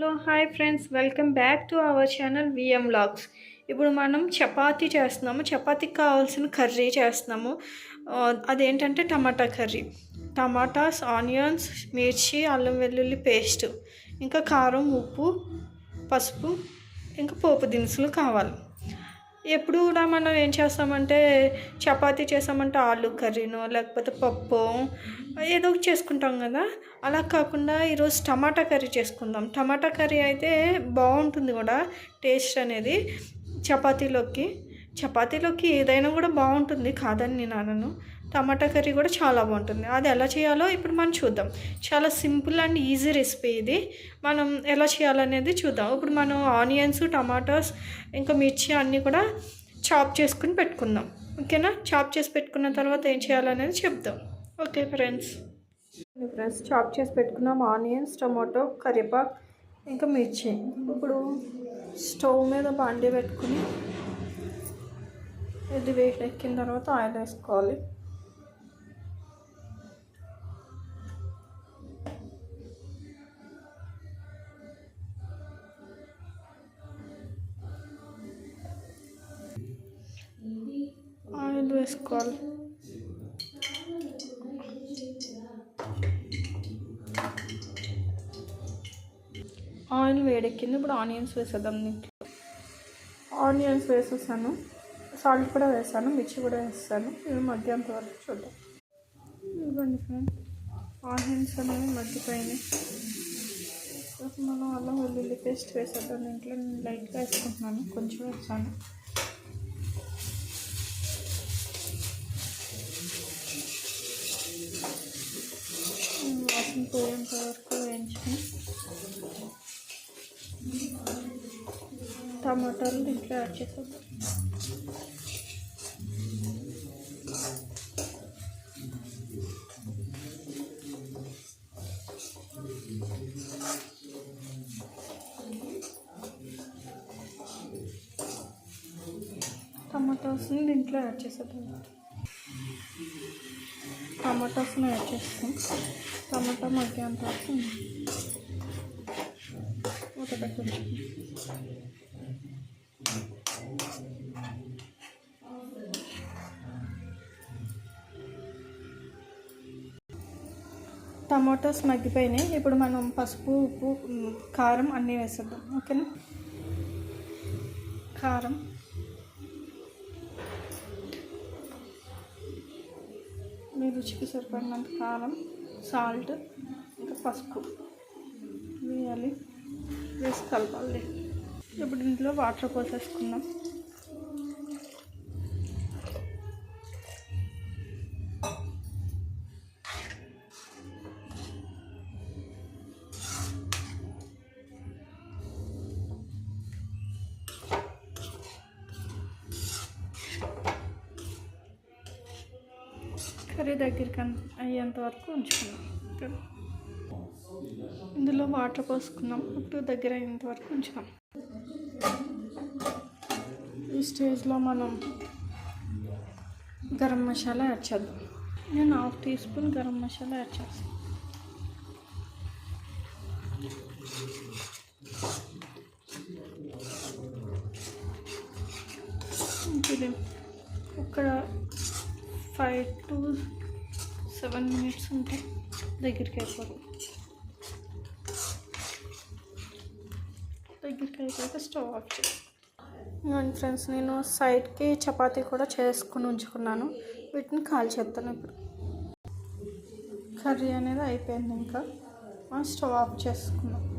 Hello hi friends. Welcome back to our channel VM vlogs ఇప్పుడు మనం చపాతీ చేస్తున్నాము. చపాతీకి కావాల్సిన కర్రీ చేస్తున్నాము. అదేంటంటే టమాటా కర్రీ. టమాటాస్ ఆనియన్స్ మిర్చి అల్లం వెల్లుల్లి పేస్ట్. ఇంకా కారం ఉప్పు పసుపు ఇంకా పోపు దినుసులు కావాలి. ఎప్పుడు కూడా మనం ఏం చేస్తామంటే చపాతీ చేసామంటే ఆలు కర్రీనో లేకపోతే పప్పు ఏదో ఒకటి చేసుకుంటాం కదా. అలా కాకుండా ఈరోజు టమాటా కర్రీ చేసుకుందాం. టమాటా కర్రీ అయితే బాగుంటుంది కూడా టేస్ట్ అనేది చపాతీలోకి. చపాతీలోకి ఏదైనా కూడా బాగుంటుంది కాదని నేను అనను. టమాటా కర్రీ కూడా చాలా బాగుంటుంది. అది ఎలా చేయాలో ఇప్పుడు మనం చూద్దాం. చాలా సింపుల్ అండ్ ఈజీ రెసిపీ ఇది. మనం ఎలా చేయాలనేది చూద్దాం. ఇప్పుడు మనం ఆనియన్స్ టమాటాస్ ఇంకా మిర్చి అన్నీ కూడా చాప్ చేసుకుని పెట్టుకుందాం. ఓకేనా? చాప్ చేసి పెట్టుకున్న తర్వాత ఏం చేయాలనేది చెప్దాం. Okay friends. ఫ్రెండ్స్ చాప్ చేసి పెట్టుకున్నాం. ఆనియన్స్ టమాటో కరివేపాకు ఇంకా మిర్చి. ఇప్పుడు స్టవ్ మీద బాండి పెట్టుకుని ఇది వేడెక్కిన తర్వాత ఆయిల్ వేసుకోవాలి. ఆయిల్ వేసుకోవాలి ఆయిల్ వేడెక్కింది. ఇప్పుడు ఆనియన్స్ వేసేద్దాం దీంట్లో ఆనియన్స్ వేసేసాను. సాల్ట్ కూడా వేసాను. మిర్చి కూడా వేస్తాను ఇవి మగ్గేంత వరకు చూద్దాం. ఇవ్వండి ఫ్రెండ్ ఆనియన్స్ అనేవి మగ్గిపోయినాయి. మనం అల్లం వెల్లుల్లి పేస్ట్ వేసేద్దాం. దీంట్లో నేను లైట్గా వేసుకుంటున్నాను. కొంచెం వాసన. టమాటాలు దీంట్లో యాడ్ చేసుకుందాం టమాటోస్ని దీంట్లో యాడ్ చేసేద్దాం. టమాటోస్ని యాడ్ చేస్తాం టమాటా మగ్గేంత ఒక మూత టమాటోస్ మగ్గిపోయినాయి. ఇప్పుడు మనం పసుపు ఉప్పు కారం అన్నీ వేసేద్దాం. ఓకేనా? కారం. మీ రుచికి సరిపడినంత కారం సాల్ట్ ఇంకా పసుపు వేయాలి. వేసి కలపాలి. ఇప్పుడు ఇంట్లో వాటర్ పోసేసుకుందాం. కర్రీ దగ్గరికి అయ్యేంత వరకు ఉంచుకున్నాం. ఇందులో వాటర్ పోసుకున్నాం. ఇప్పుడు దగ్గర అయ్యేంత వరకు ఉంచుకున్నాం. ఈ స్టేజ్లో మనం గరం మసాలా యాడ్ చేద్దాం. నేను half teaspoon garam masala add చేస్తాను. ఇది ఫైవ్ టు సెవెన్ మినిట్స్ ఉంటే దగ్గరికి అయిపోతుంది దగ్గరికి అయిపోయాక స్టవ్ ఆఫ్ చేసి ఫ్రెండ్స్ నేను సైడ్కి చపాతీ కూడా చేసుకుని ఉంచుకున్నాను. వీటిని కాల్ చేస్తాను ఇప్పుడు. కర్రీ అనేది అయిపోయింది ఇంకా. స్టవ్ ఆఫ్ చేసుకున్నాం.